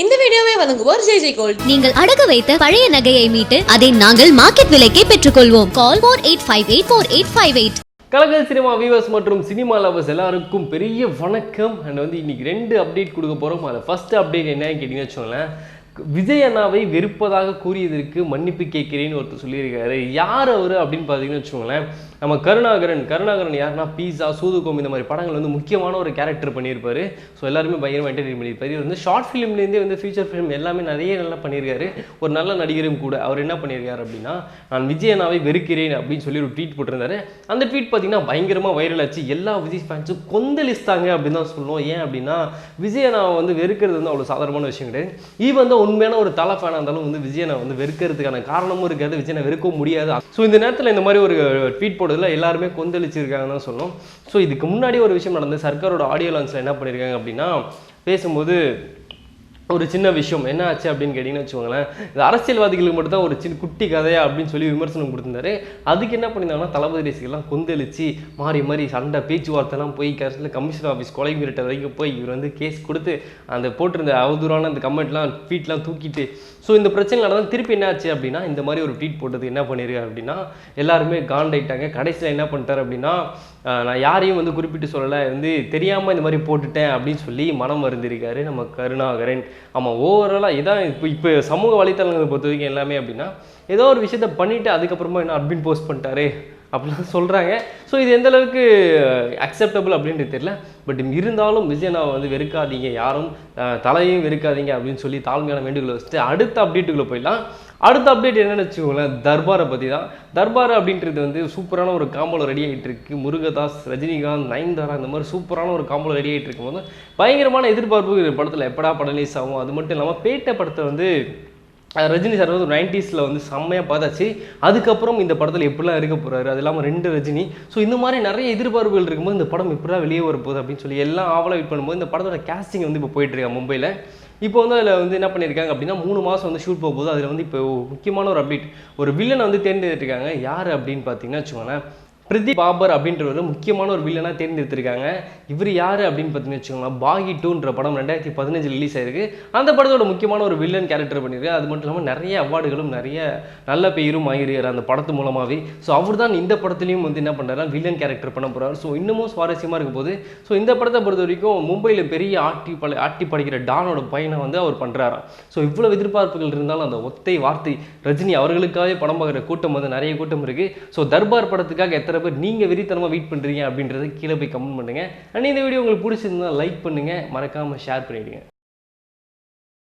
இந்த வீடியோவை வழங்குவோர் ஜெய் ஜெய் கோல்ட். நீங்கள் அடகு வைத்த பழைய நகையை மீட்டு அதை நாங்கள் மார்க்கெட் விலைக்கே பெற்றுக்கொள்வோம். Call four eight five eight four eight five eight Kalakal cinema viewers மற்றும் சினிமா லவர்ஸ் எல்லாருக்கும் பெரிய வணக்கம். அண்ட் வந்து இன்னைக்கு ரெண்டு அப்டேட் கொடுக்க போகிறோம் அதில் ஃபர்ஸ்ட் அப்டேட் என்னன்னு கேட்டிங்கன்னு வச்சுக்கோங்களேன். விஜய் அண்ணாவை வெறுப்பதாக கூறியதற்கு மன்னிப்பு கேட்கிறேன்னு ஒருத்தர் சொல்லியிருக்காரு. யார் அவர் அப்படின்னு பார்த்தீங்கன்னு வச்சுக்கோங்களேன். நம்ம கருணாகரன் கருணாகரன் யாருன்னா பீஸா சூதுகோம் இந்த மாதிரி படங்கள் வந்து முக்கியமான ஒரு கேரக்டர் பண்ணியிருப்பாரு. ஸோ எல்லாருமே பயங்கரமாக என்டர்டெயின் பண்ணியிருப்பார். இவர் வந்து ஷார்ட் ஃபிலிம்லேருந்தே வந்து ஃபீச்சர் ஃபிலிம் எல்லாமே நிறைய நல்லா பண்ணியிருக்காரு. ஒரு நல்ல நடிகரும் கூட. அவர் என்ன பண்ணியிருக்காரு அப்படின்னா நான் விஜயனாவை வெறுக்கிறேன் அப்படின்னு சொல்லி ஒரு ட்வீட் போட்டிருந்தாரு. அந்த ட்வீட் பார்த்தீங்கன்னா பயங்கரமாக வைரல் ஆச்சு. எல்லா விஜய் ஃபேன்ஸும் கொந்தளிஸ்தாங்க அப்படின்னு தான் சொல்லுவோம் ஏன் அப்படின்னா விஜயனாவை வந்து வெறுக்கிறது வந்து அவ்வளோ சாதாரணமான விஷயம் கிடையாது. ஈவன் தான் உண்மையான ஒரு தலை ஃபேனாக இருந்தாலும் வந்து விஜய் வந்து வெறுக்கிறதுக்கான காரணமும் இருக்காது. விஜயனை அண்ணா வெறுக்கவும் முடியாது. ஸோ இந்த நேரத்தில் இந்த மாதிரி ஒரு ட்வீட் போடுறதுல எல்லாருமே கொந்தளிச்சிருக்காங்கன்னு தான் சொல்லணும். ஸோ இதுக்கு முன்னாடி ஒரு விஷயம் நடந்தது. சர்க்காரோட ஆடியோ லான்ஸில் என்ன பண்ணியிருக்காங்க அப்படின்னா பேசும்போது ஒரு சின்ன விஷயம். என்ன ஆச்சு அப்படின்னு கேட்டிங்கன்னு வச்சுக்கோங்களேன் இது அரசியல்வாதிகளுக்கு மட்டும் தான் ஒரு சின்ன குட்டி கதையா அப்படின்னு சொல்லி விமர்சனம் கொடுத்துருந்தாரு. அதுக்கு என்ன பண்ணியிருந்தாங்கன்னா தளபதி ரசிகர்லாம் கொந்தளிச்சு மாறி மாறி சண்டை பேச்சுவார்த்தைலாம் போய் கடைசியில் கமிஷனர் ஆஃபீஸ் கொலை மிரட்டல் வரைக்கும் போய் இவர் வந்து கேஸ் கொடுத்து அந்த போட்டிருந்த அவதூறான அந்த கமெண்ட்லாம் ட்வீட்லாம் தூக்கிட்டு. ஸோ இந்த பிரச்சனை நடந்தால் திருப்பி என்ன ஆச்சு அப்படின்னா இந்த மாதிரி ஒரு ட்வீட் போட்டது என்ன பண்ணியிருக்காரு அப்படின்னா எல்லாருமே காண்டாயிட்டாங்க கடைசியில் என்ன பண்ணிட்டார் அப்படின்னா நான் யாரையும் வந்து குறிப்பிட்டு சொல்லலை வந்து தெரியாமல் இந்த மாதிரி போட்டுட்டேன் அப்படின்னு சொல்லி மனம் வருந்திருக்காரு நம்ம கருணாகரன். ஆமாம் ஓவராலாக இதான் இப்போ இப்போ சமூக வலைத்தளங்களை பொறுத்த வரைக்கும் எல்லாமே அப்படின்னா ஏதோ ஒரு விஷயத்த பண்ணிவிட்டு அதுக்கப்புறமா என்ன அட்மின் போஸ்ட் பண்ணிட்டாரு அப்படிலாம் சொல்கிறாங்க ஸோ இது எந்த அளவுக்கு அக்செப்டபுள் அப்படின்றது தெரியல. பட் இருந்தாலும் விஜயனாவை வந்து வெறுக்காதீங்க. யாரும் தலையும் வெறுக்காதீங்க அப்படின்னு சொல்லி தாழ்மையான வேண்டுகோளை வச்சுட்டு அடுத்த அப்டேட்டுக்குள்ளே போயிடலாம். அடுத்த அப்டேட் என்னென்னு வச்சுக்கோங்களேன் தர்பாரை பற்றி தான் தர்பார் அப்படின்றது வந்து சூப்பரான ஒரு காம்போல ரெடி ஆகிட்டு இருக்கு. முருகதாஸ் ரஜினிகாந்த் நயன்தாரா இந்த மாதிரி சூப்பரான ஒரு காம்போல ரெடி ஆகிட்டு இருக்கும்போது பயங்கரமான எதிர்பார்ப்பு படத்தில் எப்படா படம் ரிலீஸ் ஆகும்? அது மட்டும் இல்லாமல் பேட்டை படத்தை வந்து ரஜினி சார் வந்து நைன்டிஸில் வந்து செம்மையாக பார்த்தாச்சு. அதுக்கப்புறம் இந்த படத்தில் எப்படிலாம் இருக்க போகிறாரு அது இல்லாமல் ரெண்டு ரஜினி. ஸோ இந்த மாதிரி நிறைய எதிர்பார்ப்புகள் இருக்கும்போது இந்த படம் இப்படிலாம் வெளியே வரப்போகுது அப்படின்னு சொல்லி எல்லாம் ஆவலாக வெயிட் பண்ணும்போது இந்த படத்தோட கேஸ்டிங் வந்து இப்போ போயிட்டுருக்காங்க மும்பையில் இப்போ வந்து அதில் வந்து என்ன பண்ணியிருக்காங்க அப்படின்னா மூணு மாதம் வந்து ஷூட் போக போகுது. அதில் வந்து இப்போ முக்கியமான ஒரு அப்டேட் ஒரு வில்லனை வந்து தேர்ந்தெடுத்திருக்காங்க. யார் அப்படின்னு பார்த்தீங்கன்னா வச்சுக்கோங்களேன் பிரதீப் பாபர் அப்படின்றவர் முக்கியமான ஒரு வில்லனாக தேர்ந்தெடுத்திருக்காங்க. இவர் யார் அப்படின்னு பார்த்தீங்கன்னு வச்சுக்கோங்களேன் பாகி டூன்ற படம் ரெண்டாயிரத்தி பதினஞ்சு ரிலீஸ் ஆயிருக்கு. அந்த படத்தோட முக்கியமான ஒரு வில்லன் கேரக்டர் பண்ணியிருக்கு. அது மட்டும் இல்லாமல் நிறைய அவார்டுகளும் நிறைய நல்ல பெயரும் ஆகிருக்கார் அந்த படத்து மூலமாகவே ஸோ அவர் தான் இந்த படத்துலையும் வந்து என்ன பண்ணுறாரு வில்லன் கேரக்டர் பண்ண போகிறார் ஸோ இன்னமும் சுவாரஸ்யமாக இருக்கும் போது ஸோ இந்த படத்தை பொறுத்த வரைக்கும் மும்பையில் பெரிய ஆட்டி பல ஆட்டி படைக்கிற டானோட பையனை வந்து அவர் பண்ணுறாராம் ஸோ இவ்வளோ எதிர்பார்ப்புகள் இருந்தாலும் அந்த ஒத்தை வார்த்தை ரஜினி அவர்களுக்காகவே படம் பார்க்குற கூட்டம் வந்து நிறைய கூட்டம் இருக்குது ஸோ தர்பார் படத்துக்காக எத்தனை பேர் நீங்கள் வெறித்தனமாக வெயிட் பண்ணுறீங்க அப்படின்றத கீழே போய் கமெண்ட் பண்ணுங்கள் அண்ட் இந்த வீடியோ உங்களுக்கு பிடிச்சிருந்தா லைக் பண்ணுங்கள் மறக்காமல் ஷேர் பண்ணிவிடுங்க